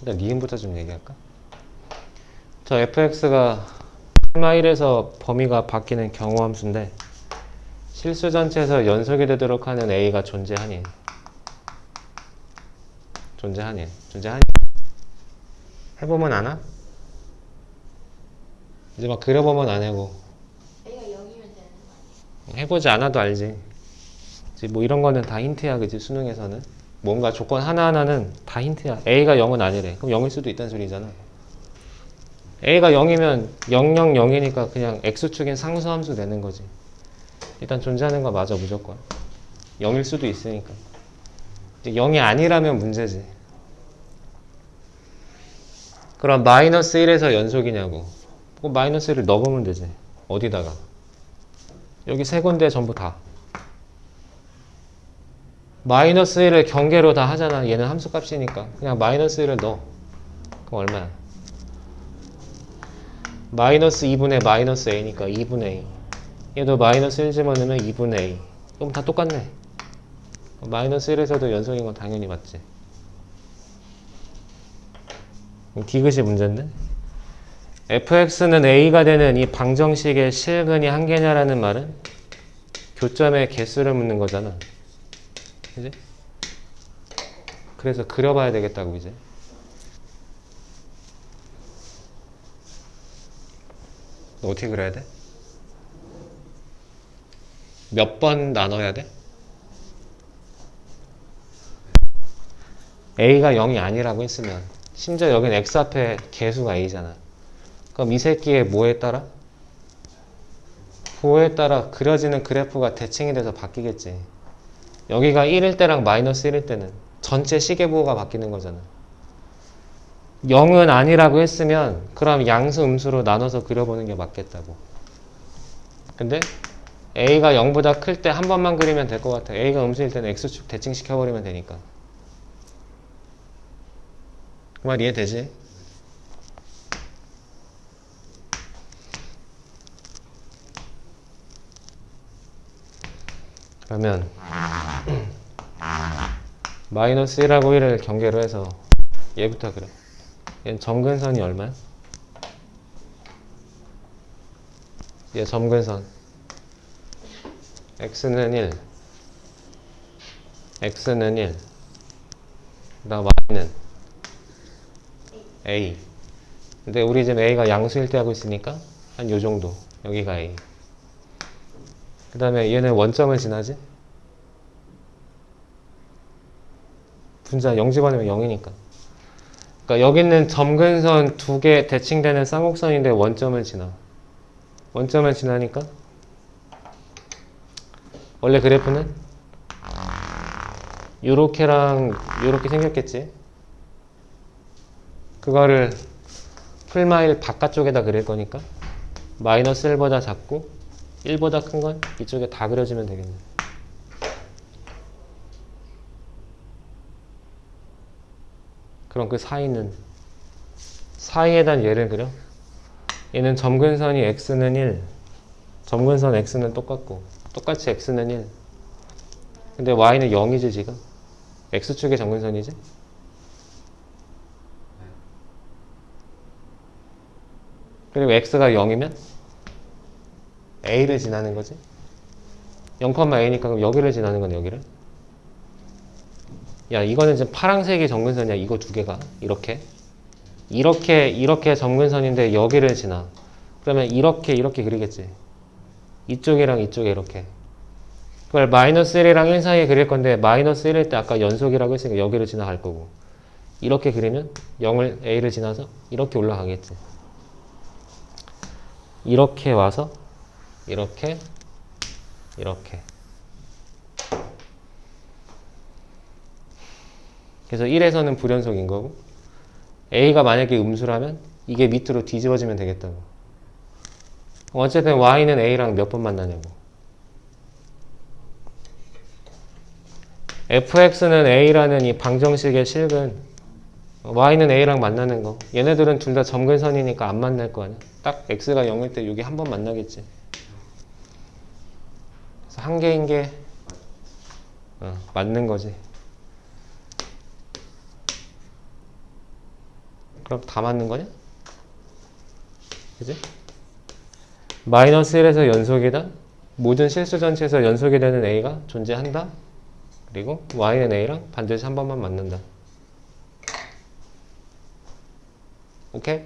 일단 니은부터 좀 얘기할까? 저 fx가 1에서 범위가 바뀌는 경우 함수인데 실수 전체에서 연속이 되도록 하는 a가 존재하니 존재하니 존재하니 해보면 아나? 이제 막 그려보면 안 해고 A가 0이면 되는 거 아니에요? 해보지 않아도 알지 이제 뭐 이런 거는 다 힌트야 그지 수능에서는 뭔가 조건 하나하나는 다 힌트야. A가 0은 아니래. 그럼 0일 수도 있다는 소리잖아. A가 0이면 0, 0, 0이니까 그냥 x축인 상수함수 되는 거지. 일단 존재하는 거 맞아 무조건. 0일 수도 있으니까. 이제 0이 아니라면 문제지. 그럼 마이너스 1에서 연속이냐고. 그럼 마이너스 1을 넣어보면 되지. 어디다가. 여기 세 군데 전부 다 마이너스 1을 경계로 다 하잖아. 얘는 함수 값이니까. 그냥 마이너스 1을 넣어. 그럼 얼마야? 마이너스 2분의 마이너스 a니까 2분의 a. 얘도 마이너스 1 집어넣으면 2분의 a. 그럼 다 똑같네. 마이너스 1에서도 연속인 건 당연히 맞지. 디귿이 문제인데? fx는 a가 되는 이 방정식의 실근이 한 개냐라는 말은 교점의 개수를 묻는 거잖아 그지? 그래서 그려봐야 되겠다고 이제 너 어떻게 그려야 돼? 몇 번 나눠야 돼? a가 0이 아니라고 했으면 심지어 여긴 x 앞에 개수가 a잖아 그럼 이 새끼의 뭐에 따라? 부호에 따라 그려지는 그래프가 대칭이 돼서 바뀌겠지 여기가 1일 때랑 마이너스 1일 때는 전체 시계부호가 바뀌는 거잖아. 0은 아니라고 했으면 그럼 양수 음수로 나눠서 그려보는 게 맞겠다고. 근데 a가 0보다 클 때 한 번만 그리면 될 것 같아. A가 음수일 때는 x축 대칭 시켜버리면 되니까. 그 말 이해되지? 그러면 마이너스 1하고 1을 경계로 해서 얘부터 그래. 얘는 점근선이 얼마야? 얘 점근선. X는 1 x는 1 그다음 y는 a. 근데 우리 지금 a가 양수일 때 하고 있으니까 한 요 정도. 여기가 a. 그 다음에 얘는 원점을 지나지 분자 0 집어넣으면 0이니까. 그러니까 여기는 점근선 두 개 대칭되는 쌍곡선인데 원점을 지나. 원점을 지나니까 원래 그래프는 요렇게랑 요렇게 생겼겠지? 그거를 풀마일 바깥쪽에다 그릴 거니까 마이너스 1보다 작고 1보다 큰 건 이쪽에 다 그려주면 되겠네 그럼 그 사이는 사이에다 얘를 그려? 얘는 점근선이 x는 1 점근선 x는 똑같고 똑같이 x는 1 근데 y는 0이지 지금? x축의 점근선이지? 그리고 x가 0이면 a를 지나는 거지? 0,a니까 그럼 여기를 지나는 건 여기를 야 이거는 지금 파란색이 점근선이야 이거 두 개가. 이렇게. 이렇게 이렇게 점근선인데 여기를 지나. 그러면 이렇게 이렇게 그리겠지. 이쪽이랑 이쪽에 이렇게. 그걸 마이너스 1이랑 1 사이에 그릴 건데 마이너스 1일 때 아까 연속이라고 했으니까 여기를 지나갈 거고. 이렇게 그리면 0을 a를 지나서 이렇게 올라가겠지. 이렇게 와서 이렇게 이렇게 그래서 1에서는 불연속인 거고 a가 만약에 음수라면 이게 밑으로 뒤집어지면 되겠다고. 어쨌든 y는 a랑 몇 번 만나냐고. Fx는 a라는 이 방정식의 실근 y는 a랑 만나는 거. 얘네들은 둘 다 점근선이니까 안 만날 거 아니야? 딱 x가 0일 때 여기 한 번 만나겠지. 그래서 한 개인 게 어, 맞는 거지 그럼 다 맞는 거냐? 그지? 마이너스 1에서 연속이다. 모든 실수 전체에서 연속이 되는 A가 존재한다. 그리고 Y는 A랑 반드시 한 번만 맞는다. 오케이?